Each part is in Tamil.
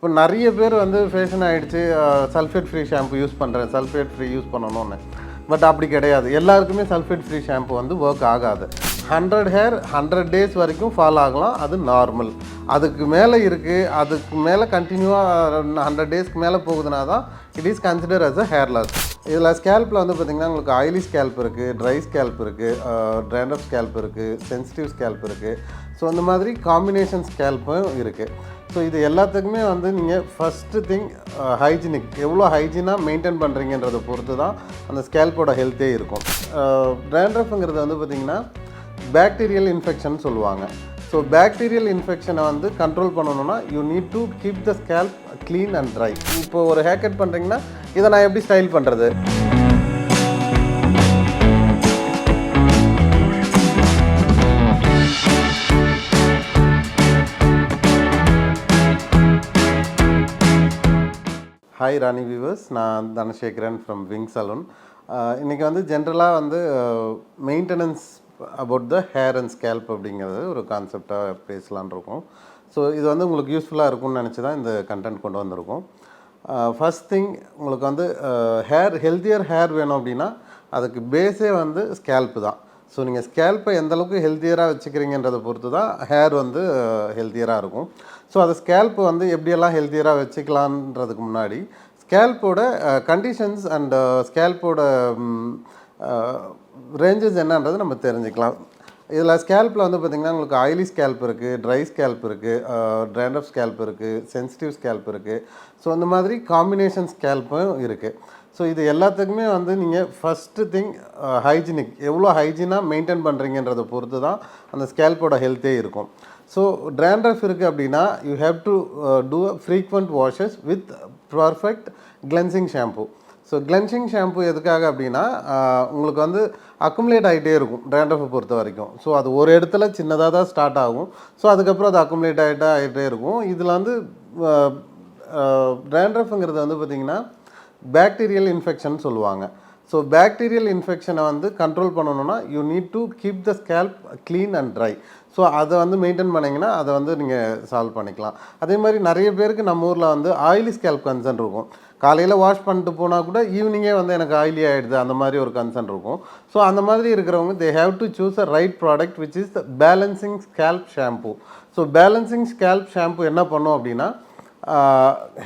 இப்போ நிறைய பேர் வந்து ஃபேஷன் ஆகிடுச்சு சல்ஃபேட் ஃப்ரீ ஷாம்பு யூஸ் பண்ணுறேன் சல்ஃபேட் ஃப்ரீ யூஸ் பண்ணணும்னு. பட் அப்படி கிடையாது. எல்லாருக்குமே சல்ஃபேட் ஃப்ரீ ஷாம்பு வந்து ஒர்க் ஆகாது. ஹண்ட்ரட் ஹேர் ஹண்ட்ரட் டேஸ் வரைக்கும் ஃபால் ஆகலாம். அது நார்மல் அதுக்கு மேலே இருக்குது அதுக்கு மேலே கண்டினியூவாக ஹண்ட்ரட் டேஸ்க்கு மேலே போகுதுன்னா தான் it is consider as a hair loss இதில் ஸ்கேல்ப்பில் வந்து பார்த்திங்கன்னா உங்களுக்கு ஆயிலி ஸ்கேல்ப் இருக்குது ட்ரை ஸ்கேல்ப் இருக்குது ட்ரைண்டப் ஸ்கேல்ப் இருக்குது சென்சிட்டிவ் ஸ்கேல்ப் இருக்குது ஸோ அந்த மாதிரி காம்பினேஷன் ஸ்கேல்ப்பும் இருக்குது ஸோ இது எல்லாத்துக்குமே வந்து நீங்கள் ஃபஸ்ட்டு திங் ஹைஜினிக் uh, எவ்வளோ ஹைஜீனாக மெயின்டைன் பண்ணுறீங்கன்றதை பொறுத்து தான் அந்த ஸ்கேல்போட ஹெல்த்தே இருக்கும். Uh, ட்ராண்ட்ரஃப்ங்கிறது வந்து பார்த்திங்கன்னா பேக்டீரியல் இன்ஃபெக்ஷன் சொல்லுவாங்க. ஸோ பேக்டீரியல் இன்ஃபெக்ஷனை வந்து கண்ட்ரோல் பண்ணணும்னா you need to keep the scalp clean and dry இப்போ ஒரு ஹேர் கட் பண்ணுறீங்கன்னா இதை நான் எப்படி ஸ்டைல் பண்ணுறது ஹாய் ராணி வியூவர்ஸ் நான் தனசேகரன் ஃப்ரம் விங் சலூன் இன்றைக்கி வந்து ஜென்ரலாக வந்து maintenance about the hair and scalp அப்படிங்கிறது ஒரு கான்செப்டாக பேசலான் இருக்கும். ஸோ இது வந்து உங்களுக்கு யூஸ்ஃபுல்லாக இருக்கும்னு நினச்சி தான் இந்த கண்டென்ட் கொண்டு வந்திருக்கோம். ஃபஸ்ட் திங் உங்களுக்கு வந்து ஹேர் ஹெல்த்தியர் ஹேர் வேணும் அப்படின்னா அதுக்கு பேஸே வந்து ஸ்கேல்ப்பு தான். ஸோ நீங்கள் ஸ்கேல்ப்பை எந்தளவுக்கு ஹெல்த்தியராக வச்சுக்கிறீங்கன்றதை பொறுத்து தான் ஹேர் வந்து ஹெல்த்தியராக இருக்கும். ஸோ அந்த ஸ்கேல்ப் வந்து எப்படியெல்லாம் ஹெல்த்தியராக வச்சுக்கலான்றதுக்கு முன்னாடி ஸ்கேல்ப்போட கண்டிஷன்ஸ் அண்ட் ஸ்கேல்ப்போட ரேஞ்சஸ் என்னன்றது நம்ம தெரிஞ்சுக்கலாம். இதில் ஸ்கேல்ப்பில் வந்து பார்த்திங்கன்னா உங்களுக்கு ஆயிலி ஸ்கேல்ப் இருக்குது ட்ரை ஸ்கேல்ப் இருக்குது ட்ரைண்டப் ஸ்கேல்ப் இருக்குது சென்சிட்டிவ் ஸ்கேல்ப் இருக்குது ஸோ அந்த மாதிரி காம்பினேஷன் ஸ்கேல்ப்பும் இருக்குது ஸோ இது எல்லாத்துக்குமே வந்து நீங்கள் ஃபஸ்ட்டு திங் ஹைஜீனிக் uh, எவ்வளோ ஹைஜீனாக மெயின்டைன் பண்ணுறீங்கன்றதை பொறுத்து தான் அந்த ஸ்கேல்போட ஹெல்த்தே இருக்கும். ஸோ ட்ராண்ட்ரஃப் இருக்குது அப்படின்னா you have to do a frequent washes with perfect cleansing shampoo so cleansing shampoo எதுக்காக அப்படின்னா uh, உங்களுக்கு வந்து அக்குமுலேட் ஆகிட்டே இருக்கும் ட்ராண்ட்ரஃபை பொறுத்த வரைக்கும். ஸோ அது ஒரு இடத்துல சின்னதாக தான் ஸ்டார்ட் ஆகும். ஸோ அதுக்கப்புறம் அது அக்குமுலேட் ஆகிட்டே ஆகிட்டே இருக்கும். இதில் வந்து uh, ட்ராண்ட்ரஃப்ங்கிறது வந்து பார்த்திங்கன்னா பேக்டீரியல் இன்ஃபெக்ஷன் சொல்லுவாங்க. ஸோ பேக்டீரியல் இன்ஃபெக்ஷனை வந்து கண்ட்ரோல் பண்ணணும்னா you need to keep the scalp clean and dry so அதை வந்து மெயின்டைன் பண்ணிங்கன்னா அதை வந்து நீங்கள் சால்வ் பண்ணிக்கலாம். அதே மாதிரி நிறைய பேருக்கு நம்ம ஊரில் வந்து ஆயிலி ஸ்கேல்ப் கன்சர்ன் இருக்கும். காலையில் வாஷ் பண்ணிட்டு போனால் கூட ஈவினிங்கே வந்து எனக்கு ஆயிலி ஆகிடுது அந்த மாதிரி ஒரு கன்சர்ன் இருக்கும். ஸோ அந்த மாதிரி இருக்கிறவங்க they have to choose a right product which is the balancing scalp shampoo so balancing scalp shampoo என்ன பண்ணும் அப்படின்னா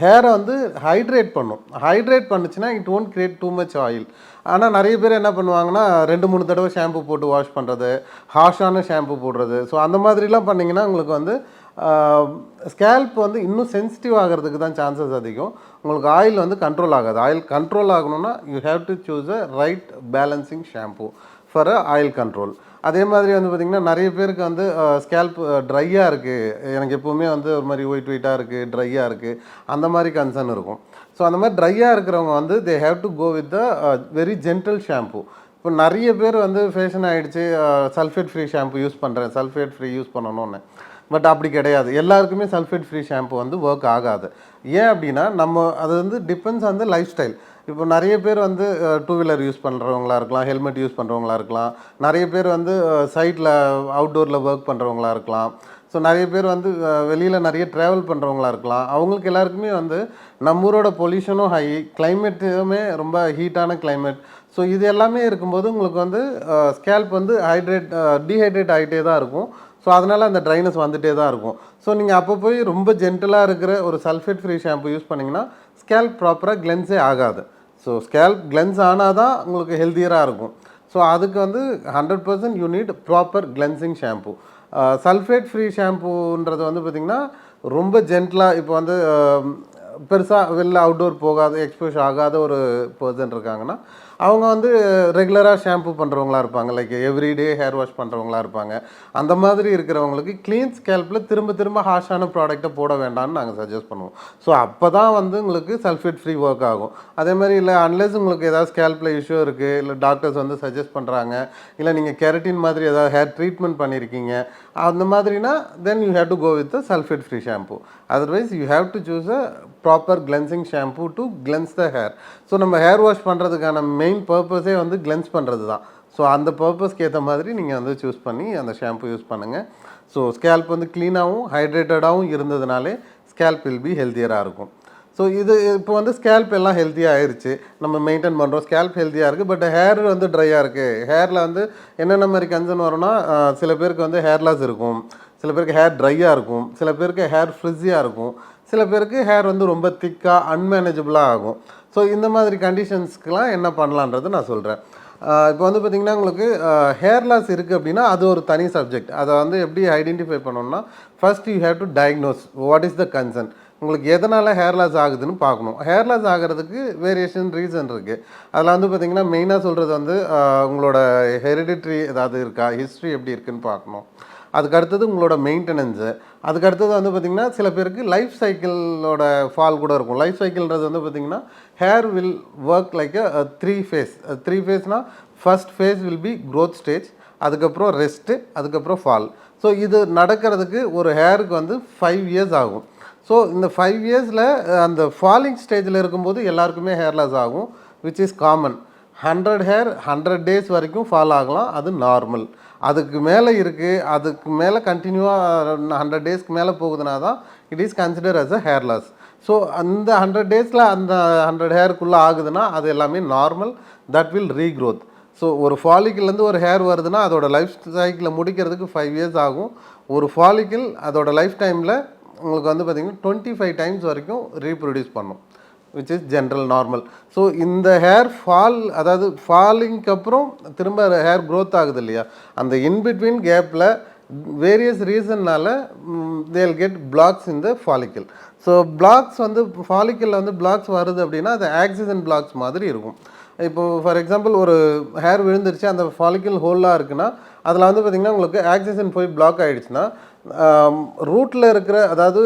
ஹேரை வந்து ஹைட்ரேட் பண்ணும். ஹைட்ரேட் பண்ணுச்சுன்னா it won't create too much oil ஆனால் நிறைய பேர் என்ன பண்ணுவாங்கன்னா ரெண்டு மூணு தடவை ஷாம்பு போட்டு வாஷ் பண்ணுறது ஹாஷான ஷாம்பு போடுறது. ஸோ அந்த மாதிரிலாம் பண்ணிங்கன்னா உங்களுக்கு வந்து ஸ்கேல்ப் வந்து இன்னும் சென்சிட்டிவ் ஆகிறதுக்கு தான் சான்சஸ் அதிகம். உங்களுக்கு ஆயில் வந்து கண்ட்ரோல் ஆகாது. ஆயில் கண்ட்ரோல் ஆகணும்னா you have to choose a right balancing shampoo for a oil control அதே மாதிரி வந்து பார்த்திங்கன்னா நிறைய பேருக்கு வந்து ஸ்கேல்ப் ட்ரையாக இருக்குது எனக்கு எப்போவுமே வந்து ஒரு மாதிரி ஒயிட் ஒயிட்டாக இருக்குது ட்ரையாக இருக்குது அந்த மாதிரி கன்சர்ன் இருக்கும். ஸோ அந்த மாதிரி ட்ரையாக இருக்கிறவங்க வந்து they have to go with the very gentle shampoo இப்போ நிறைய பேர் வந்து ஃபேஷன் ஆகிடுச்சு சல்ஃபேட் ஃப்ரீ ஷாம்பு யூஸ் பண்ணுறேன் சல்ஃபேட் ஃப்ரீ யூஸ் பண்ணணும்னு. பட் அப்படி கிடையாது. எல்லாருக்குமே சல்ஃபேட் ஃப்ரீ ஷாம்பு வந்து ஒர்க் ஆகாது. ஏன் அப்படின்னா நம்ம அது வந்து depends on the lifestyle இப்போ நிறைய பேர் வந்து டூ வீலர் யூஸ் பண்ணுறவங்களா இருக்கலாம் ஹெல்மெட் யூஸ் பண்ணுறவங்களா இருக்கலாம். நிறைய பேர் வந்து சைட்டில் அவுட்டோரில் ஒர்க் பண்ணுறவங்களா இருக்கலாம். ஸோ நிறைய பேர் வந்து வெளியில் நிறைய ட்ராவல் பண்ணுறவங்களா இருக்கலாம். அவங்களுக்கு எல்லாருக்குமே வந்து நம்ம ஊரோட பொல்யூஷனும் ஹை கிளைமேட்டுமே ரொம்ப ஹீட்டான கிளைமேட் ஸோ இது எல்லாமே இருக்கும்போது உங்களுக்கு வந்து ஸ்கேல்ப் வந்து ஹைட்ரேட் டீஹைட்ரேட் ஆகிட்டே தான் இருக்கும். ஸோ அதனால் அந்த ட்ரைனஸ் வந்துகிட்டே தான் இருக்கும். ஸோ நீங்கள் அப்போ போய் ரொம்ப ஜென்டலாக இருக்கிற ஒரு சல்ஃபேட் ஃப்ரீ ஷாம்பு யூஸ் பண்ணிங்கன்னா ஸ்கேல்ப் ப்ராப்பராக கிளென்ஸே ஆகாது. ஸோ ஸ்கேல்ப் கிளென்ஸ் ஆனால் தான் உங்களுக்கு ஹெல்த்தியராக இருக்கும். ஸோ அதுக்கு வந்து hundred percent you need proper cleansing shampoo sulphate free ஷாம்புன்றது வந்து பார்த்திங்கன்னா ரொம்ப ஜென்டலாக இப்போ வந்து பெருசாக வெளில அவுட்டோர் போகாத எக்ஸ்போஸ் ஆகாத ஒரு பர்சன் இருக்காங்கன்னா அவங்க வந்து ரெகுலராக ஷாம்பு பண்ணுறவங்களா இருப்பாங்க. லைக் எவ்ரிடே ஹேர் வாஷ் பண்ணுறவங்களா இருப்பாங்க. அந்த மாதிரி இருக்கிறவங்களுக்கு க்ளீன் ஸ்கேல்பில் திரும்ப திரும்ப ஹாஷான ப்ராடக்ட்டை போட வேண்டாம்னு நாங்கள் சஜஸ்ட் பண்ணுவோம். ஸோ அப்போ தான் வந்து உங்களுக்கு சல்ஃபேட் ஃப்ரீ ஒர்க் ஆகும். அதே மாதிரி இல்லை அன்லெஸ் உங்களுக்கு ஏதாவது ஸ்கேல்பில் இஷ்யூ இருக்குது இல்லை டாக்டர்ஸ் வந்து சஜஸ்ட் பண்ணுறாங்க இல்லை நீங்கள் கெரட்டின் மாதிரி ஏதாவது ஹேர் ட்ரீட்மெண்ட் பண்ணியிருக்கீங்க அந்த மாதிரினா then you have to go with sulphate free shampoo otherwise you have to choose a proper cleansing shampoo to cleanse the hair so நம்ம ஹேர் வாஷ் பண்ணுறதுக்கான மெயின் பர்பஸே வந்து கிளென்ஸ் பண்ணுறது தான் ஸோ அந்த பர்பஸ்க்கு ஏற்ற மாதிரி நீங்கள் வந்து சூஸ் பண்ணி அந்த ஷாம்பு யூஸ் பண்ணுங்கள் ஸோ ஸ்கேல்ப் வந்து க்ளீனாகவும் ஹைட்ரேட்டடாகவும் இருந்ததுனாலே ஸ்கேல்ப் வில் பி ஹெல்த்தியராக இருக்கும். ஸோ இது இப்போ வந்து ஸ்கேல்ப் எல்லாம் ஹெல்த்தியாக ஆயிடுச்சு நம்ம மெயின்டைன் பண்ணுறோம் ஸ்கேல்ப் ஹெல்த்தியாக இருக்குது பட் ஹேர் வந்து ட்ரையாக இருக்குது ஹேரில் வந்து என்னென்ன மாதிரி கன்சர்ன் வரும்னா சில பேருக்கு வந்து ஹேர் லாஸ் இருக்கும். சில பேருக்கு ஹேர் ட்ரையாக இருக்கும். சில பேருக்கு ஹேர் ஃப்ரிஸியாக இருக்கும். சில பேருக்கு ஹேர் வந்து ரொம்ப திக்காக அன்மேனேஜபிளாக ஆகும். ஸோ இந்த மாதிரி கண்டிஷன்ஸ்க்கெலாம் என்ன பண்ணலான்றது நான் சொல்கிறேன் இப்போ வந்து பார்த்திங்கன்னா உங்களுக்கு ஹேர் லாஸ் இருக்குது அப்படின்னா அது ஒரு தனி சப்ஜெக்ட் அதை வந்து எப்படி ஐடென்டிஃபை பண்ணணும்னா first you have to diagnose what is the concern உங்களுக்கு எதனால் ஹேர் லாஸ் ஆகுதுன்னு பார்க்கணும். ஹேர் லாஸ் ஆகிறதுக்கு வேரியேஷன் ரீசன் இருக்குது அதில் வந்து பார்த்திங்கன்னா மெயினாக சொல்கிறது வந்து உங்களோட ஹெரிடிட்ரி ஏதாவது இருக்கா? ஹிஸ்ட்ரி எப்படி இருக்குன்னு பார்க்கணும். அதுக்கு அடுத்தது உங்களோட மெயின்டெனன்ஸு. அதுக்கு அடுத்தது வந்து பார்த்திங்கன்னா சில பேருக்கு லைஃப் சைக்கிளோட ஃபால் கூட இருக்கும். லைஃப் சைக்கிள்ன்றது வந்து பார்த்திங்கன்னா hair will work like a three phase. Three ஃபேஸ்னால் first phase will be growth stage அதுக்கப்புறம் ரெஸ்ட்டு அதுக்கப்புறம் ஃபால். ஸோ இது நடக்கிறதுக்கு ஒரு ஹேருக்கு வந்து ஃபைவ் இயர்ஸ் ஆகும். ஸோ இந்த ஃபைவ் இயர்ஸில் அந்த ஃபாலிங் ஸ்டேஜில் இருக்கும்போது எல்லாருக்குமே ஹேர் லாஸ் ஆகும் which is common hundred hair hundred days வரைக்கும் ஃபால் ஆகலாம் அது நார்மல். அதுக்கு மேலே இருக்குது அதுக்கு மேலே கண்டினியூவாக ஹண்ட்ரட் டேஸ்க்கு மேலே போகுதுன்னா தான் it is consider as a hair loss so அந்த ஹண்ட்ரட் டேஸில் அந்த ஹண்ட்ரட் ஹேருக்குள்ளே ஆகுதுன்னா அது எல்லாமே normal that will regrowth so ஒரு ஃபாலிக்கிள்லேருந்து ஒரு ஹேர் வருதுன்னா அதோட லைஃப் சைக்கிளை முடிக்கிறதுக்கு ஃபைவ் இயர்ஸ் ஆகும். ஒரு ஃபாலிக்கிள் அதோட லைஃப் டைமில் உங்களுக்கு வந்து பார்த்திங்கன்னா டுவெண்ட்டி ஃபைவ் டைம்ஸ் வரைக்கும் ரீப்ரொடியூஸ் பண்ணும். Which is general normal so இந்த ஹேர் ஃபால் அதாவது ஃபாலிங்க்கு அப்புறம் திரும்ப ஹேர் க்ரோத் ஆகுது இல்லையா? அந்த இன்பிட்வீன் கேப்பில் வேரியஸ் ரீசன்னால தேல் கெட் பிளாக்ஸ் இந்த ஃபாலிக்கல் ஸோ பிளாக்ஸ் வந்து ஃபாலிக்கலில் வந்து பிளாக்ஸ் வருது அப்படின்னா அது ஆக்சிஜன் பிளாக்ஸ் மாதிரி இருக்கும். இப்போ ஃபார் எக்ஸாம்பிள் ஒரு ஹேர் விழுந்துருச்சு அந்த ஃபாலிக்கல் ஹோலாக இருக்குன்னா அதில் வந்து பார்த்திங்கன்னா உங்களுக்கு ஆக்சிஜன் போய் பிளாக் ஆகிடுச்சுன்னா ரூட்டில் இருக்கிற அதாவது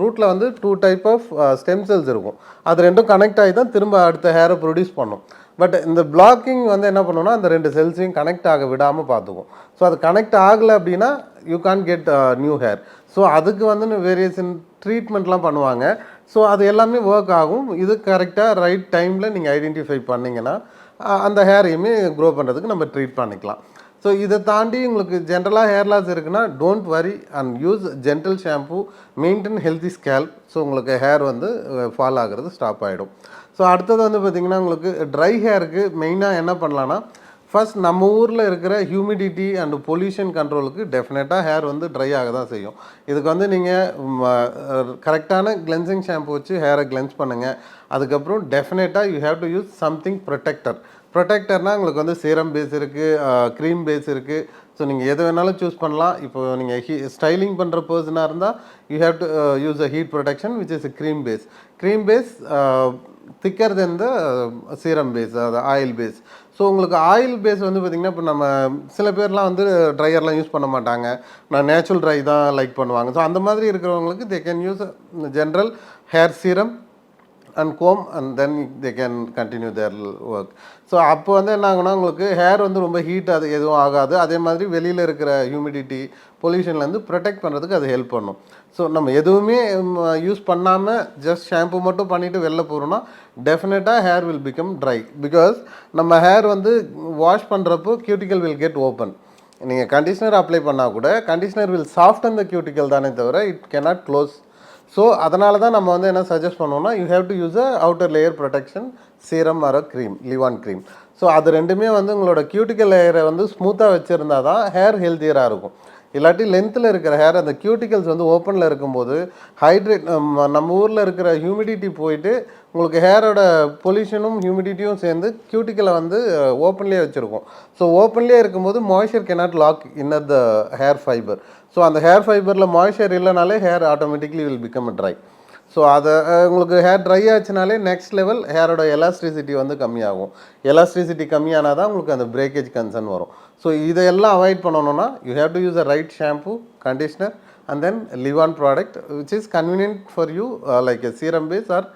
ரூட்டில் வந்து two type of stem cells இருக்கும். அது ரெண்டும் கனெக்ட் ஆகி தான் திரும்ப அடுத்த ஹேரை ப்ரொடியூஸ் பண்ணும். பட் இந்த பிளாக்கிங் வந்து என்ன பண்ணுன்னா அந்த ரெண்டு செல்ஸையும் கனெக்ட் ஆக விடாமல் பார்த்துக்கும். ஸோ அது கனெக்ட் ஆகலை அப்படின்னா you can get new hair so அதுக்கு வந்து வேரியேஷன் ட்ரீட்மெண்ட்லாம் பண்ணுவாங்க. ஸோ அது எல்லாமே ஒர்க் ஆகும். இது கரெக்டாக ரைட் டைமில் நீங்கள் ஐடென்டிஃபை பண்ணிங்கன்னா அந்த ஹேரையுமே க்ரோ பண்ணுறதுக்கு நம்ம ட்ரீட் பண்ணிக்கலாம். ஸோ இதை தாண்டி உங்களுக்கு ஜென்ரலாக ஹேர் லாஸ் இருக்குன்னா don't worry and use gentle shampoo maintain healthy scalp so உங்களுக்கு ஹேர் வந்து ஃபால் ஆகிறது ஸ்டாப் ஆகிடும் ஸோ அடுத்தது வந்து பார்த்திங்கன்னா உங்களுக்கு ட்ரை ஹேருக்கு மெயினாக என்ன பண்ணலான்னா ஃபஸ்ட் நம்ம ஊரில் இருக்கிற ஹியூமிடிட்டி அண்ட் பொல்யூஷன் கண்ட்ரோலுக்கு டெஃபினட்டாக ஹேர் வந்து ட்ரை ஆக தான் செய்யும். இதுக்கு வந்து நீங்கள் கரெக்டான கிளென்சிங் ஷாம்பு வச்சு ஹேரை கிளென்ஸ் பண்ணுங்கள் அதுக்கப்புறம் டெஃபினட்டாக you have to use something protector ப்ரொடெக்டர்னால் உங்களுக்கு வந்து சீரம் பேஸ் இருக்குது க்ரீம் பேஸ் இருக்குது ஸோ நீங்கள் எது வேணாலும் சூஸ் பண்ணலாம். இப்போ நீங்கள் ஹீ ஸ்டைலிங் பண்ணுற பர்சனாக இருந்தால் you have to use a heat protection which is cream base cream base thicker then the serum base அது ஆயில் பேஸ் ஸோ உங்களுக்கு ஆயில் பேஸ் வந்து பார்த்திங்கன்னா இப்போ நம்ம சில பேர்லாம் வந்து ட்ரையர்லாம் யூஸ் பண்ண மாட்டாங்க. நான் நேச்சுரல் ட்ரை தான் லைக் பண்ணுவாங்க. ஸோ அந்த மாதிரி இருக்கிறவங்களுக்கு they can use general hair serum and comb and then they can continue their work so அப்போ வந்து என்ன உங்களுக்கு ஹேர் வந்து ரொம்ப ஹீட் அது எதுவும் ஆகாது. அதே மாதிரி வெளியில் இருக்கிற ஹியூமிடிட்டி பொல்யூஷன்லேருந்து ப்ரொடெக்ட் பண்ணுறதுக்கு அது ஹெல்ப் பண்ணும். ஸோ நம்ம எதுவுமே யூஸ் பண்ணாமல் ஜஸ்ட் ஷாம்பு மட்டும் பண்ணிவிட்டு வெளில போகிறோன்னா டெஃபினட்டாக hair will become dry because நம்ம ஹேர் வந்து வாஷ் பண்ணுறப்போ கியூட்டிக்கல் வில் கெட் ஓப்பன் நீங்கள் கண்டிஷ்னர் அப்ளை பண்ணால் கூட conditioner will soft the cuticle தானே தவிர இட் கேனாட் க்ளோஸ் ஸோ அதனால தான் நம்ம வந்து என்ன சஜஸ்ட் பண்ணுவோம்னா you have to use a outer layer protection serum or cream leave on cream so அது ரெண்டுமே வந்து உங்களோட கியூட்டிக்கல் லேயரை வந்து ஸ்மூத்தாக வச்சுருந்தா தான் ஹேர் ஹெல்த்தியராக இருக்கும். இல்லாட்டி லென்த்தில் இருக்கிற ஹேர் அந்த கியூட்டிகல்ஸ் வந்து ஓப்பனில் இருக்கும்போது ஹைட்ரேட் நம்ம ஊரில் இருக்கிற ஹியூமிடிட்டி போயிட்டு உங்களுக்கு ஹேரோட பொல்யூஷனும் ஹியூமிடிட்டியும் சேர்ந்து கியூட்டிக்கலை வந்து ஓப்பன்லேயே வச்சுருக்கோம். ஸோ ஓப்பன்லேயே இருக்கும்போது moisture cannot lock inner the hair fibre so அந்த ஹேர் ஃபைபரில் moisture இல்லைனாலே hair automatically will become dry so அதை உங்களுக்கு ஹேர் ட்ரை ஆச்சுனாலே நெக்ஸ்ட் லெவல் ஹேரோட எலாஸ்ட்ரிசிட்டி வந்து கம்மியாகும். எலாஸ்ட்ரிசிட்டி கம்மியானால் தான் உங்களுக்கு அந்த பிரேக்கேஜ் கன்சர்ன் வரும். ஸோ இதையெல்லாம் அவாய்ட் பண்ணணும்னா you have to use a right shampoo conditioner and then leave on product which is convenient for you like a serum base or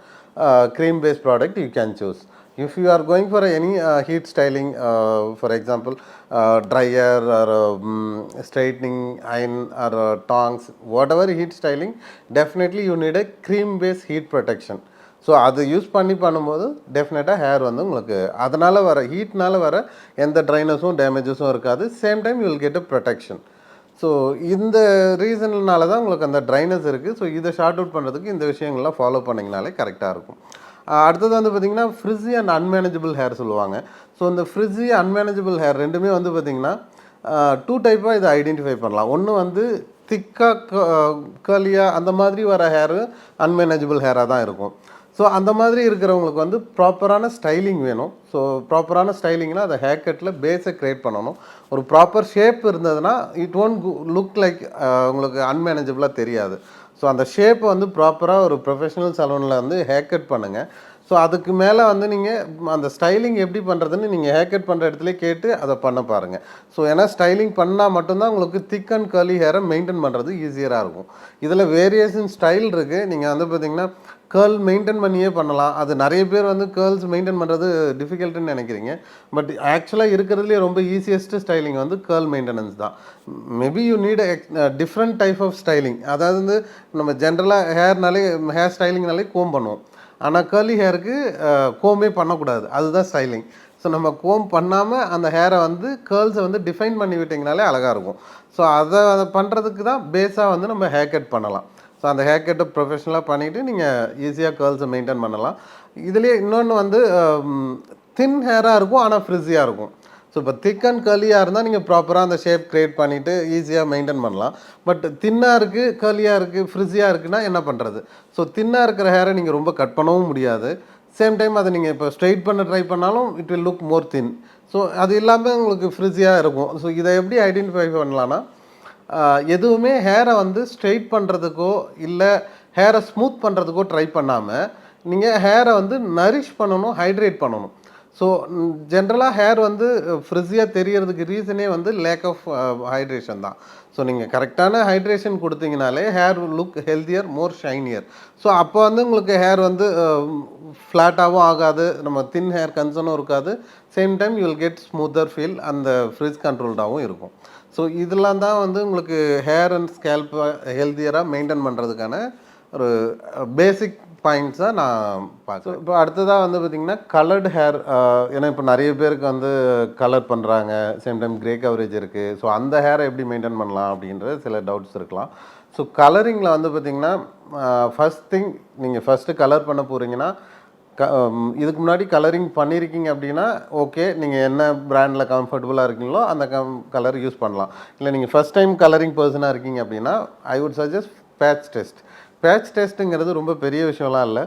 cream based product you can choose if you are going for any uh, heat styling uh, for example uh, dryer or um, straightening iron or uh, tongs whatever heat styling definitely you need a cream based heat protection. So அது யூஸ் பண்ணி பண்ணும்போது டெஃபினட்டாக ஹேர் வந்து உங்களுக்கு அதனால் வர ஹீட்னால் வர எந்த ட்ரைனஸும் டேமேஜஸும் இருக்காது. Same time you will get a protection so இந்த ரீசன்னால தான் உங்களுக்கு அந்த ட்ரைனஸ் இருக்குது ஸோ இதை ஷார்ட் அவுட் பண்ணுறதுக்கு இந்த விஷயங்கள்லாம் ஃபாலோ பண்ணிங்கனாலே கரெக்டாக இருக்கும். அடுத்தது வந்து பார்த்திங்கன்னா ஃப்ரிஸி அண்ட் அன்மேனேஜபிள் ஹேர் சொல்லுவாங்க. ஸோ இந்த ஃப்ரிஸி அன்மேனேஜபிள் ஹேர் ரெண்டுமே வந்து பார்த்திங்கன்னா டூ டைப்பாக இதை ஐடென்டிஃபை பண்ணலாம். ஒன்று வந்து திக்காக கலியாக அந்த மாதிரி வர ஹேரு அன்மேனேஜபிள் ஹேராக தான் இருக்கும். ஸோ அந்த மாதிரி இருக்கிறவங்களுக்கு வந்து ப்ராப்பரான ஸ்டைலிங் வேணும். ஸோ ப்ராப்பரான ஸ்டைலிங்னா அதை ஹேர் கட்டில் பேஸை க்ரியேட் பண்ணணும். ஒரு ப்ராப்பர் ஷேப் இருந்ததுன்னா இட் ஒன்ட் லுக் லைக் உங்களுக்கு அன்மேனேஜபிளாக தெரியாது. ஸோ அந்த ஷேப்பை வந்து ப்ராப்பராக ஒரு ப்ரொஃபஷனல் சலூனில் வந்து ஹேர் கட் பண்ணுங்கள் ஸோ அதுக்கு மேலே வந்து நீங்கள் அந்த ஸ்டைலிங் எப்படி பண்ணுறதுன்னு நீங்கள் ஹேர் கட் பண்ணுற இடத்துல கேட்டு அதை பண்ண பாருங்கள் ஸோ ஏன்னா ஸ்டைலிங் பண்ணால் மட்டும்தான் உங்களுக்கு திக் அண்ட் கர்லி ஹேரை மெயின்டைன் பண்ணுறது ஈஸியராக இருக்கும். இதில் வேரியேஷன் ஸ்டைல் இருக்குது நீங்கள் வந்து பார்த்தீங்கன்னா கேர்ள் மெயின்டைன் பண்ணியே பண்ணலாம். அது நிறைய பேர் வந்து கேர்ள்ஸ் மெயின்டைன் பண்ணுறது டிஃபிகல்ட்டுன்னு நினைக்கிறீங்க. பட் ஆக்சுவலாக இருக்கிறதுலே ரொம்ப ஈஸியஸ்ட் ஸ்டைலிங் வந்து கேர்ள் மெயின்டெனன்ஸ் தான். Maybe you need different type of styling அதாவது வந்து நம்ம ஜென்ரலாக ஹேர்னாலே ஹேர் ஸ்டைலிங்னாலே கோம் பண்ணுவோம். ஆனால் கேர்லி ஹேருக்கு கோமே பண்ணக்கூடாது. அதுதான் ஸ்டைலிங் ஸோ நம்ம கோம் பண்ணாமல் அந்த ஹேரை வந்து கேர்ள்ஸை வந்து டிஃபைன் பண்ணி விட்டிங்கனாலே அழகாக இருக்கும். ஸோ அதை அதை பண்ணுறதுக்கு தான் பேஸாக வந்து நம்ம ஹேர் கட் பண்ணலாம். ஸோ அந்த ஹேர் கட்டை ப்ரொஃபஷனலாக பண்ணிவிட்டு நீங்கள் ஈஸியாக கேர்ள்ஸை மெயின்டைன் பண்ணலாம். இதுலேயே இன்னொன்று வந்து தின் ஹேராக இருக்கும் ஆனால் ஃப்ரிஸியாக இருக்கும். ஸோ இப்போ திக் அண்ட் கலியாக இருந்தால் நீங்கள் ப்ராப்பராக அந்த ஷேப் க்ரியேட் பண்ணிவிட்டு ஈஸியாக மெயின்டைன் பண்ணலாம். பட் தின்னாக இருக்குது கர்லியாக இருக்குது ஃப்ரிஸியாக இருக்குன்னா என்ன பண்ணுறது ஸோ தின்னாக இருக்கிற ஹேரை நீங்கள் ரொம்ப கட் பண்ணவும் முடியாது. சேம் டைம் அதை நீங்கள் இப்போ ஸ்ட்ரைட் பண்ண ட்ரை பண்ணாலும் it will look more thin so அது இல்லாமல் உங்களுக்கு ஃப்ரிஸியாக இருக்கும். ஸோ இதை எப்படி ஐடென்டிஃபை பண்ணலான்னா எதுவுமே ஹேரை வந்து ஸ்ட்ரெயிட் பண்ணுறதுக்கோ இல்லை ஹேரை ஸ்மூத் பண்ணுறதுக்கோ ட்ரை பண்ணாமல் நீங்கள் ஹேரை வந்து நரிஷ் பண்ணணும் ஹைட்ரேட் பண்ணணும். ஸோ ஜென்ரலாக ஹேர் வந்து ஃப்ரிஸியாக தெரியறதுக்கு ரீசனே வந்து லேக் ஆஃப் ஹைட்ரேஷன் தான். ஸோ நீங்கள் கரெக்டான hydration கொடுத்தீங்கனாலே hair look healthier more shinier so அப்போ வந்து உங்களுக்கு ஹேர் வந்து ஃப்ளாட்டாகவும் ஆகாது நம்ம தின் ஹேர் கன்சர்னும் இருக்காது. Same time you will get smoother feel அந்த ஃப்ரிஸ் கண்ட்ரோல்டாகவும் இருக்கும். ஸோ இதெல்லாம் தான் வந்து உங்களுக்கு ஹேர் அண்ட் ஸ்கேல்ப் ஹெல்த்தியராக மெயின்டைன் பண்ணுறதுக்கான ஒரு பேசிக் பாயிண்ட்ஸாக நான் பார்க்குறேன். இப்போ அடுத்ததாக வந்து பார்த்திங்கன்னா கலர்டு ஹேர் ஏன்னா இப்போ நிறைய பேருக்கு வந்து கலர் பண்ணுறாங்க சேம் டைம் கிரே கவரேஜ் இருக்குது ஸோ அந்த ஹேரை எப்படி மெயின்டைன் பண்ணலாம் அப்படின்ற சில டவுட்ஸ் இருக்கலாம். ஸோ கலரிங்கில் வந்து பார்த்திங்கன்னா ஃபஸ்ட் திங் நீங்கள் ஃபஸ்ட்டு கலர் பண்ண போகிறீங்கன்னா க இதுக்கு முன்னாடி கலரிங் பண்ணியிருக்கீங்க அப்படின்னா ஓகே நீங்கள் என்ன பிராண்டில் கம்ஃபர்டபுளாக இருக்கீங்களோ அந்த கம் கலர் யூஸ் பண்ணலாம். இல்லை நீங்கள் ஃபஸ்ட் டைம் கலரிங் பர்சனாக இருக்கீங்க அப்படின்னா I would suggest patch test patch டெஸ்ட்டுங்கிறது ரொம்ப பெரிய விஷயம்லாம் இல்லை.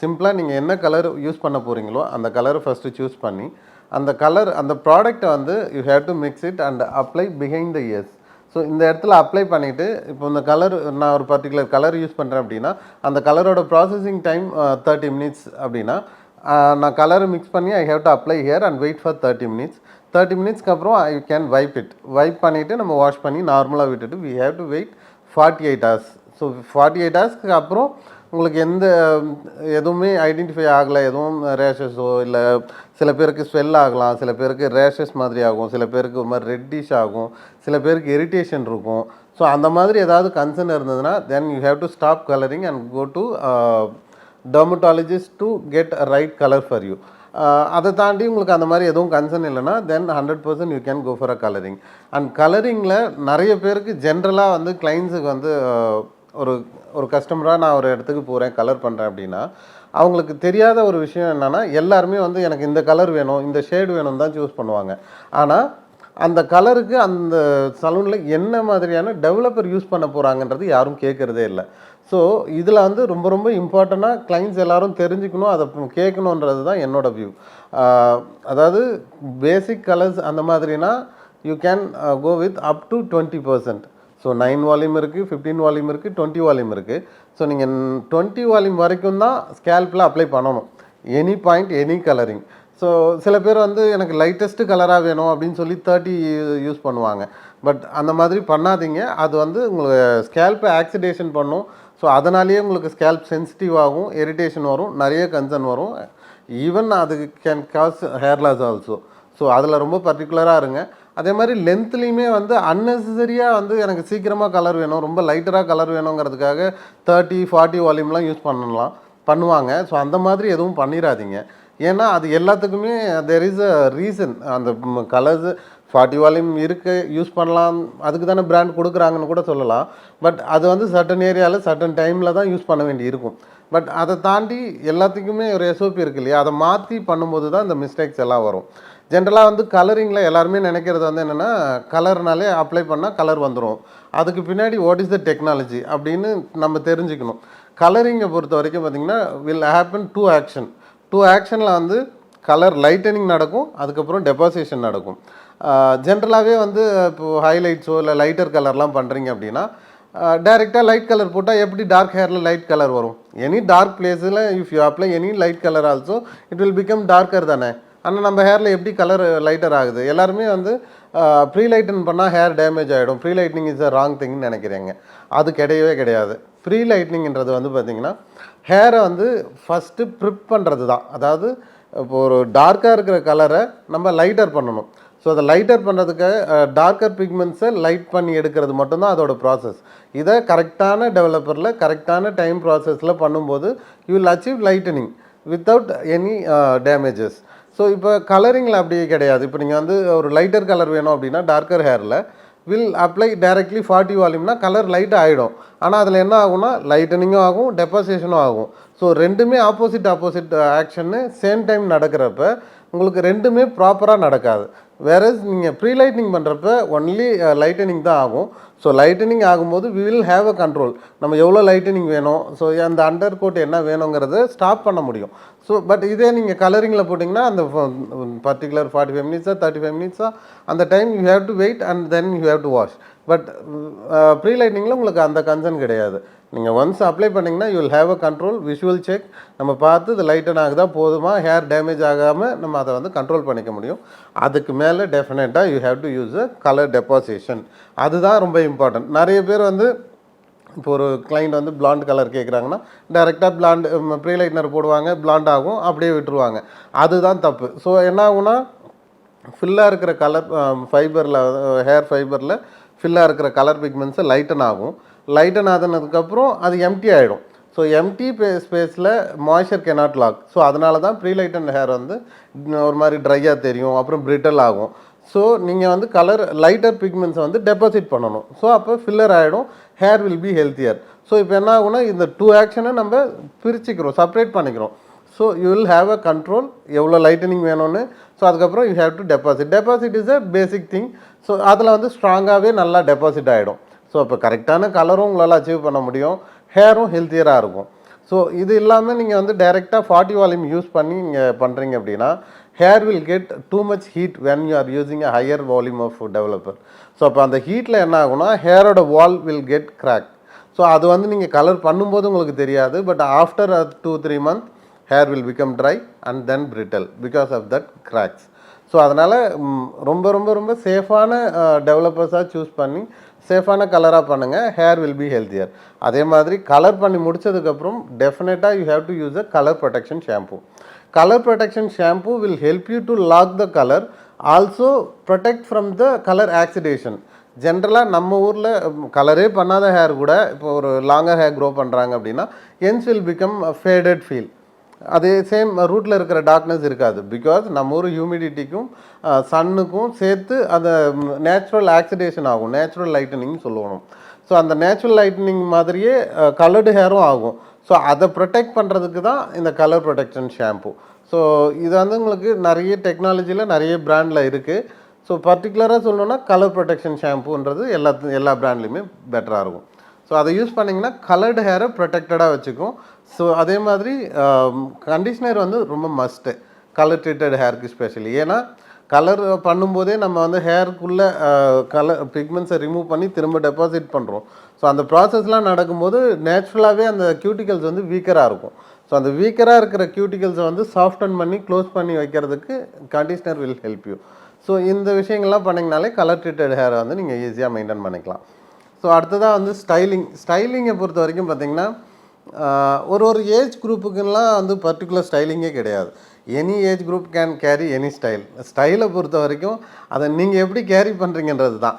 சிம்பிளாக நீங்கள் என்ன கலர் யூஸ் பண்ண போகிறீங்களோ அந்த கலரை ஃபஸ்ட்டு சூஸ் பண்ணி அந்த கலர் அந்த ப்ராடக்ட்டை வந்து you have to mix it and apply behind the ears so இந்த இடத்துல அப்ளை பண்ணிவிட்டு இப்போ இந்த கலர் நான் ஒரு பர்டிகுலர் கலர் யூஸ் பண்ணுறேன் அப்படின்னா அந்த கலரோட ப்ராசஸிங் டைம் தேர்ட்டி மினிட்ஸ் அப்படின்னா நான் கலரை மிக்ஸ் பண்ணி I have to apply here and wait for thirty minutes thirty மினிட்ஸ்க்கு அப்புறம் I can wipe it wipe பண்ணிவிட்டு நம்ம வாஷ் பண்ணி நார்மலாக விட்டுட்டு we have to wait forty eight hours so forty eight ஹவர்ஸ்க்கு அப்புறம் உங்களுக்கு எந்த எதுவுமே ஐடென்டிஃபை ஆகலை. எதுவும் ரேஷஸோ இல்லை சில பேருக்கு ஸ்வெல் ஆகலாம் சில பேருக்கு ரேஷஸ் மாதிரி ஆகும் சில பேருக்கு ஒரு மாதிரி ரெட்டிஷ் ஆகும் சில பேருக்கு இரிட்டேஷன் இருக்கும். ஸோ அந்த மாதிரி ஏதாவது கன்சர்ன் இருந்ததுன்னா then you have to stop colouring and go to dermatologist to get right colour for you அதை தாண்டி உங்களுக்கு அந்த மாதிரி எதுவும் கன்சர்ன் இல்லைனா then hundred percent you can go for a colouring and கலரிங்கில் நிறைய பேருக்கு ஜென்ரலாக வந்து கிளைண்ட்ஸுக்கு வந்து uh, ஒரு ஒரு கஸ்டமராக நான் ஒரு இடத்துக்கு போகிறேன் கலர் பண்ணுறேன் அப்படின்னா அவங்களுக்கு தெரியாத ஒரு விஷயம் என்னென்னா எல்லாருமே வந்து எனக்கு இந்த கலர் வேணும் இந்த ஷேடு வேணும் தான் சூஸ் பண்ணுவாங்க. ஆனால் அந்த கலருக்கு அந்த சலூனில் என்ன மாதிரியான டெவலப்பர் யூஸ் பண்ண போகிறாங்கன்றது யாரும் கேட்குறதே இல்லை. ஸோ இதில் வந்து ரொம்ப ரொம்ப இம்பார்ட்டண்ட்டாக கிளைண்ட்ஸ் எல்லோரும் தெரிஞ்சுக்கணும் அதை கேட்கணுன்றது தான் என்னோட வியூ அதாவது பேசிக் கலர்ஸ் அந்த மாதிரினா you can go with up to twenty percent so nine volume இருக்குது ஃபிஃப்டீன் வால்யூம் இருக்குது டுவெண்ட்டி வால்யூம் இருக்குது ஸோ நீங்கள் டுவெண்ட்டி வால்யூம் வரைக்கும் தான் ஸ்கேல்பில் அப்ளை பண்ணணும். Any point any colouring so சில பேர் வந்து எனக்கு லைட்டஸ்ட்டு கலராக வேணும் அப்படின்னு சொல்லி தேர்ட்டி யூஸ் பண்ணுவாங்க. பட் அந்த மாதிரி பண்ணாதீங்க. அது வந்து உங்களுக்கு ஸ்கேல்ப்பை ஆக்சிடேஷன் பண்ணும். ஸோ அதனாலேயே உங்களுக்கு ஸ்கேல்ப் சென்சிட்டிவ் ஆகும் இரிட்டேஷன் வரும் நிறைய கன்சர்ன் வரும். ஈவன் அதுக்கு can cause hair loss also so அதில் ரொம்ப பர்டிகுலராக இருங்க. அதே மாதிரி லென்த்லேயுமே வந்து அன்னெசரியாக வந்து எனக்கு சீக்கிரமாக கலர் வேணும் ரொம்ப லைட்டராக கலர் வேணுங்கிறதுக்காக தேர்ட்டி ஃபார்ட்டி வால்யூம்லாம் யூஸ் பண்ணலாம் பண்ணுவாங்க. ஸோ அந்த மாதிரி எதுவும் பண்ணிடாதீங்க ஏன்னா அது எல்லாத்துக்குமே தெர் இஸ் அ ரீசன் அந்த கலர்ஸ் ஃபார்ட்டி வால்யூம் இருக்கு யூஸ் பண்ணலாம். அதுக்கு தானே பிராண்ட் கொடுக்குறாங்கன்னு கூட சொல்லலாம். பட் அது வந்து சர்டன் ஏரியாவில் சர்டன் டைமில் தான் யூஸ் பண்ண வேண்டி இருக்கும். பட் அதை தாண்டி எல்லாத்துக்குமே ஒரு எஸ்ஓபி இருக்கு இல்லையா? அதை மாற்றி பண்ணும்போது தான் இந்த மிஸ்டேக்ஸ் எல்லாம் வரும். ஜென்ரலாக வந்து கலரிங்கில் எல்லாருமே நினைக்கிறது வந்து என்னென்னா கலர்னாலே அப்ளை பண்ணால் கலர் வந்துடும் அதுக்கு பின்னாடி வாட் இஸ் த டெக்னாலஜி அப்படின்னு நம்ம தெரிஞ்சுக்கணும். கலரிங்கை பொறுத்த வரைக்கும் பார்த்திங்கன்னா will happen two action two ஆக்ஷனில் வந்து கலர் லைட்டனிங் நடக்கும் அதுக்கப்புறம் டெபாசிஷன் நடக்கும். ஜென்ரலாகவே வந்து இப்போது ஹைலைட்ஸோ இல்லை லைட்டர் கலர்லாம் பண்ணுறீங்க அப்படின்னா டைரெக்டாக லைட் கலர் போட்டால் எப்படி டார்க் ஹேரில் லைட் கலர் வரும்? எனி டார்க் பிளேஸில் if you apply any light colour also it will become darker தானே? ஆனால் நம்ம ஹேரில் எப்படி கலர் லைட்டர் ஆகுது? எல்லாருமே வந்து ப்ரீ லைட்டன் பண்ணால் ஹேர் டேமேஜ் ஆகிடும் pre lightening is a wrong திங்னு நினைக்கிறீங்க. அது கிடையவே கிடையாது. ப்ரீ லைட்னிங்கிறது வந்து பார்த்திங்கன்னா ஹேரை வந்து ஃபஸ்ட்டு ப்ரிப் பண்ணுறது தான் அதாவது இப்போ ஒரு டார்க்காக இருக்கிற கலரை நம்ம லைட்டர் பண்ணணும். ஸோ அதை லைட்டர் பண்ணுறதுக்கு டார்க்கர் பிக்மெண்ட்ஸை லைட் பண்ணி எடுக்கிறது மட்டும்தான் அதோடய ப்ராசஸ் இதை கரெக்டான டெவலப்பரில் கரெக்டான டைம் ப்ராசஸில் பண்ணும்போது you will achieve lightening without any damages so இப்போ கலரிங்கில் அப்படி கிடையாது. இப்போ நீங்கள் வந்து ஒரு லைட்டர் கலர் வேணும் அப்படின்னா டார்க்கர் ஹேரில் வில் அப்ளை டைரக்ட்லி ஃபார்ட்டி வால்யூம்னா கலர் லைட் ஆகிடும் ஆனால் அதில் என்ன ஆகும்னா லைட்டனிங்கும் ஆகும் டெப்பாசேஷனும் ஆகும். ஸோ ரெண்டுமே ஆப்போசிட் ஆப்போசிட் ஆக்ஷன்னு சேம் டைம் நடக்கிறப்ப உங்களுக்கு ரெண்டுமே ப்ராப்பராக நடக்காது. வேற நீங்கள் ப்ரீ லைட்னிங் பண்ணுறப்ப ஒன்லி லைட்டனிங் தான் ஆகும். ஸோ லைட்டனிங் ஆகும்போது we will have a control நம்ம எவ்வளோ லைட்டனிங் வேணும்? ஸோ அந்த அண்டர் கோட் என்ன வேணுங்கிறத ஸ்டாப் பண்ண முடியும். ஸோ பட் இதே நீங்கள் கலரிங்கில் போட்டிங்கன்னா அந்த பர்டிகுலர் ஃபார்ட்டி ஃபைவ் மினிட்ஸா தேர்ட்டி ஃபைவ் மினிட்ஸாக அந்த time you have to wait and then you have to wash but pre லைட்டிங்கில் உங்களுக்கு அந்த கன்சர்ன் கிடையாது. நீங்கள் ஒன்ஸ் அப்ளை பண்ணிங்கன்னா you will have a control visual check நம்ம பார்த்து இது லைட்டன் ஆகுதா போதுமா? ஹேர் டேமேஜ் ஆகாமல் நம்ம அதை வந்து கண்ட்ரோல் பண்ணிக்க முடியும். அதுக்கு மேலே டெஃபினட்டாக you have to use a colour deposition அதுதான் ரொம்ப இம்பார்ட்டன்ட் நிறைய பேர் வந்து இப்போ ஒரு கிளைண்ட் வந்து பிளாண்ட் கலர் கேட்குறாங்கன்னா டைரெக்டாக பிளாண்ட் ப்ரீ லைட்னர் போடுவாங்க பிளாண்ட் ஆகும் அப்படியே விட்டுருவாங்க. அதுதான் தப்பு. ஸோ என்ன ஆகும்னா ஃபில்லாக இருக்கிற கலர் ஃபைபரில் ஹேர் ஃபைபரில் ஃபில்லாக இருக்கிற கலர் பிக்மெண்ட்ஸை லைட்டன் ஆகும். லைட்டன் ஆதனதுக்கப்புறம் அது எம்டி ஆகிடும் ஸோ எம்டி ஸ்பேஸில் மாய்ச்சர் கெனாட் லாக் ஸோ அதனால தான் ப்ரீ லைட்டன் ஹேர் வந்து ஒரு மாதிரி ட்ரையாக தெரியும் அப்புறம் பிரிட்டல் ஆகும். ஸோ நீங்கள் வந்து கலர் லைட்டர் பிக்மெண்ட்ஸை வந்து டெபாசிட் பண்ணணும். ஸோ அப்போ ஃபில்லர் ஆகிடும் hair will be healthier so இப்போ என்ன ஆகும்னா இந்த டூ ஆக்ஷனை நம்ம பிரிச்சுக்கிறோம் செப்பரேட் பண்ணிக்கிறோம். So you will have a control எவ்வளோ லைட்டனிங் வேணும்னு. ஸோ அதுக்கப்புறம் you have to deposit deposit is a basic thing so அதில் வந்து ஸ்ட்ராங்காகவே நல்லா டெபாசிட் ஆகிடும் ஸோ இப்போ கரெக்டான கலரும் உங்களால் அச்சீவ் பண்ண முடியும். ஹேரும் ஹெல்த்தியராக இருக்கும். ஸோ இது இல்லாமல் நீங்கள் வந்து டைரெக்டாக ஃபார்ட்டி வால்யூம் யூஸ் பண்ணி நீங்கள் பண்ணுறீங்க அப்படின்னா hair will get too much heat when you are using a higher volume of developer so அப்போ அந்த ஹீட்டில் என்ன ஆகும்னா ஹேரோட wall will get crack so அது வந்து நீங்கள் கலர் பண்ணும்போது உங்களுக்கு தெரியாது but after a two three month hair will become dry and then brittle because of that cracks so அதனால் ரொம்ப ரொம்ப ரொம்ப சேஃபான டெவலப்பர்ஸாக சூஸ் பண்ணி சேஃபான கலராக பண்ணுங்கள் ஹேர் வில் பி ஹெல்த்தியர் அதே மாதிரி கலர் பண்ணி முடிச்சதுக்கப்புறம் டெஃபினட்டாக you have to use a colour protection shampoo colour protection shampoo will help you to lock the colour also protect from the colour oxidation ஜென்ரலாக நம்ம ஊரில் கலரே பண்ணாத ஹேர் கூட இப்போ ஒரு லாங்கர் ஹேர் க்ரோ பண்ணுறாங்க அப்படின்னா ends will become faded feel அதே சேம் ரூட்டில் இருக்கிற டார்க்னஸ் இருக்காது. பிகாஸ் நம்ம ஊர் ஹியூமிடிட்டிக்கும் சன்னுக்கும் சேர்த்து அந்த நேச்சுரல் ஆக்சிடேஷன் ஆகும். நேச்சுரல் லைட்டனிங் சொல்லணும் ஸோ அந்த நேச்சுரல் லைட்டனிங் மாதிரியே கலர்டு ஹேரும் ஆகும். ஸோ அதை ப்ரொடெக்ட் பண்ணுறதுக்கு தான் இந்த கலர் ப்ரொடெக்ஷன் ஷாம்பு ஸோ இது வந்து உங்களுக்கு நிறைய டெக்னாலஜியில் நிறைய பிராண்டில் இருக்குது ஸோ பர்டிகுலராக சொல்லணுன்னா கலர் ப்ரொடெக்ஷன் ஷாம்புன்றது எல்லாத்து எல்லா பிராண்ட்லேயுமே பெட்டராக இருக்கும். ஸோ அதை யூஸ் பண்ணிங்கன்னா கலர்டு ஹேரை ப்ரொடெக்டடாக வச்சுக்கும். ஸோ அதே மாதிரி கண்டிஷ்னர் வந்து ரொம்ப மஸ்ட்டு கலர் ட்ரீட்டட் ஹேருக்கு ஸ்பெஷலி ஏன்னா கலர் பண்ணும்போதே நம்ம வந்து ஹேருக்குள்ளே கலர் பிக்மெண்ட்ஸை ரிமூவ் பண்ணி திரும்ப டெபாசிட் பண்ணுறோம் ஸோ அந்த ப்ராசஸ்லாம் நடக்கும்போது நேச்சுரலாகவே அந்த கியூட்டிகல்ஸ் வந்து வீக்கராக இருக்கும். ஸோ அந்த வீக்கராக இருக்கிற கியூட்டிகல்ஸை வந்து சாஃப்டன் பண்ணி க்ளோஸ் பண்ணி வைக்கிறதுக்கு conditioner will help you so இந்த விஷயங்கள்லாம் பண்ணிங்கனாலே கலர் ட்ரீட்டட் ஹேரை வந்து நீங்கள் ஈஸியாக மெயின்டைன் பண்ணிக்கலாம். ஸோ அடுத்ததாக வந்து ஸ்டைலிங் ஸ்டைலிங்கை பொறுத்த வரைக்கும் பார்த்தீங்கன்னா ஒரு ஒரு ஏஜ் குரூப்புக்குலாம் வந்து பர்டிகுலர் ஸ்டைலிங்கே கிடையாது. Any age group can carry any style ஸ்டைலை பொறுத்த வரைக்கும் அதை நீங்கள் எப்படி கேரி பண்ணுறீங்கன்றது தான்.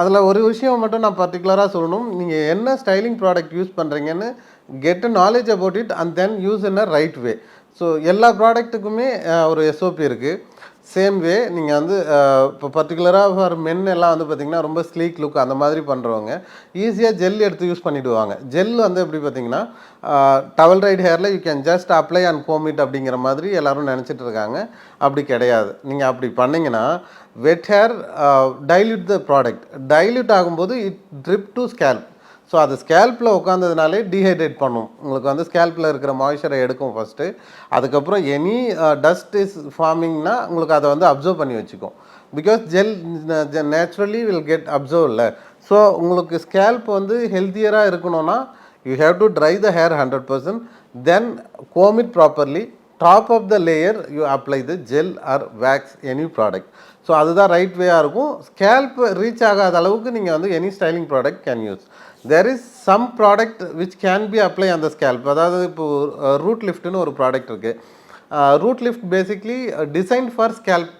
அதில் ஒரு விஷயம் மட்டும் நான் பர்டிகுலராக சொல்லணும். நீங்கள் என்ன ஸ்டைலிங் ப்ராடக்ட் யூஸ் பண்ணுறீங்கன்னு get knowledge about it and then use in a right way so எல்லா ப்ராடக்ட்டுக்குமே ஒரு எஸ்ஓபி இருக்குது சேம் வே நீங்கள் வந்து இப்போ பர்டிகுலராக ஃபார் மென் எல்லாம் வந்து பார்த்திங்கன்னா ரொம்ப ஸ்லீக் லுக் அந்த மாதிரி பண்ணுறவங்க ஈஸியாக ஜெல் எடுத்து யூஸ் பண்ணிவிடுவாங்க ஜெல் வந்து எப்படி பார்த்தீங்கன்னா டவல் ரைட் ஹேரில் you can just apply and comb it அப்படிங்கிற மாதிரி எல்லாரும் நினச்சிட்டு இருக்காங்க. அப்படி கிடையாது. நீங்கள் அப்படி பண்ணீங்கன்னா wet hair dilute the product dilute ஆகும்போது it drip to scalp so அது ஸ்கேல்பில் உட்காந்ததுனாலே டீஹைட்ரேட் பண்ணும். உங்களுக்கு வந்து ஸ்கேல்பில் இருக்கிற மாய்ச்சரை எடுக்கும் ஃபஸ்ட்டு அதுக்கப்புறம் எனி டஸ்ட் இஸ் ஃபார்மிங்னா உங்களுக்கு அதை வந்து அப்சர்வ் பண்ணி வச்சுக்கும். Because gel naturally will get absorb இல்லை ஸோ உங்களுக்கு ஸ்கேல்ப் வந்து ஹெல்த்தியராக இருக்கணும்னா you have to dry the hair hundred percent then comb it properly top of the layer you apply the gel or wax any product so அதுதான் ரைட் வேயாக இருக்கும். ஸ்கேல்ப் ரீச் ஆகாத அளவுக்கு நீங்கள் வந்து any styling product can use there is some product which can be apply அந்த ஸ்கேல்ப் அதாவது இப்போ ரூட் லிஃப்ட்னு ஒரு ப்ராடக்ட் இருக்குது root lift basically design for scalp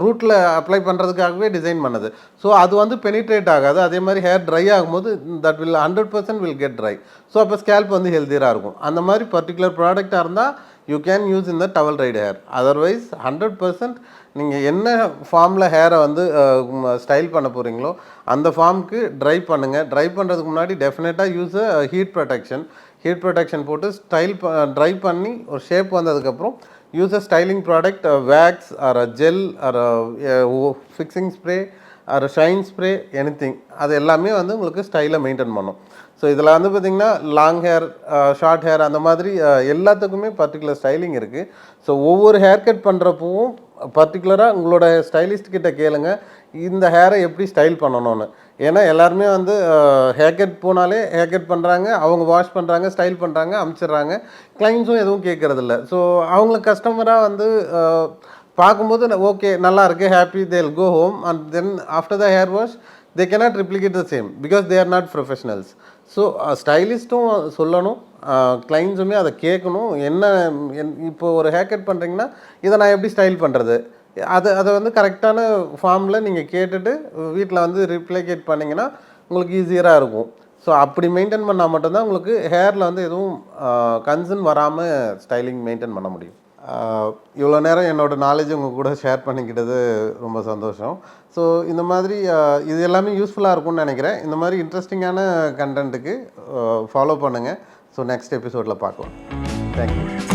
ரூட்டில் அப்ளை பண்ணுறதுக்காகவே டிசைன் பண்ணுது. ஸோ அது வந்து பெனிட்ரேட் ஆகாது. அதே மாதிரி ஹேர் ட்ரை ஆகும்போது that will hundred percent will get dry so அப்போ ஸ்கேல்ப் வந்து ஹெல்த்தியராக இருக்கும். அந்த மாதிரி பர்டிகுலர் ப்ராடக்டாக இருந்தால் யூ கேன் யூஸ் இந்த towel dried hair otherwise hundred percent நீங்கள் என்ன ஃபார்மில் ஹேரை வந்து ஸ்டைல் பண்ண போகிறீங்களோ அந்த ஃபார்முக்கு ட்ரை பண்ணுங்கள் ட்ரை பண்ணுறதுக்கு முன்னாடி டெஃபினட்டாக use heat protection heat protection போட்டு ஸ்டைல் ட்ரை பண்ணி ஒரு ஷேப் வந்ததுக்கப்புறம் use a styling product wax or a gel or fixing spray or shine spray anything அது எல்லாமே வந்து உங்களுக்கு ஸ்டைலை மெயின்டைன் பண்ணும். ஸோ இதில் வந்து பார்த்திங்கன்னா லாங் ஹேர் ஷார்ட் ஹேர் அந்த மாதிரி எல்லாத்துக்குமே பர்டிகுலர் ஸ்டைலிங் இருக்குது ஸோ ஒவ்வொரு ஹேர் கட் பண்ணுறப்பவும் பர்டிகுலராக உங்களோட ஸ்டைலிஸ்ட் கிட்ட கேளுங்க. இந்த ஹேரை எப்படி ஸ்டைல் பண்ணணும்னு. ஏன்னா எல்லாருமே வந்து ஹேர் கட் போனாலே ஹேர் கட் பண்ணுறாங்க அவங்க வாஷ் பண்ணுறாங்க ஸ்டைல் பண்ணுறாங்க அமுச்சிடுறாங்க. கிளைண்ட்ஸும் எதுவும் கேட்குறதில்ல ஸோ அவங்களுக்கு கஸ்டமராக வந்து பார்க்கும்போது ஓகே நல்லா இருக்கு happy they'll go home and then after the hair wash they cannot replicate the same because they are not professionals so ஸ்டைலிஸ்ட்டும் சொல்லணும். கிளைண்ட்ஸுமே அதை கேட்கணும். என்ன என் இப்போ ஒரு ஹேக்கட் பண்ணுறீங்கன்னா இதை நான் எப்படி ஸ்டைல் பண்ணுறது அதை அதை வந்து கரெக்டான ஃபார்மில் நீங்கள் கேட்டுட்டு வீட்டில் வந்து ரிப்ளிகேட் பண்ணிங்கன்னா உங்களுக்கு ஈஸியராக இருக்கும். ஸோ அப்படி மெயின்டைன் பண்ணால் மட்டும்தான் உங்களுக்கு ஹேரில் வந்து எதுவும் கன்சர்ன் வராமல் ஸ்டைலிங் மெயின்டைன் பண்ண முடியும். இவ்வளோ நேரம் என்னோட நாலேஜ் உங்கள் கூட ஷேர் பண்ணிக்கிட்டது ரொம்ப சந்தோஷம். ஸோ இந்த மாதிரி இது எல்லாமே யூஸ்ஃபுல்லாக இருக்கும்னு நினைக்கிறேன். இந்த மாதிரி இன்ட்ரெஸ்டிங்கான கண்டென்ட்டுக்கு ஃபாலோ பண்ணுங்கள் ஸோ நெக்ஸ்ட் எபிசோடில் பார்க்கலாம். Thank you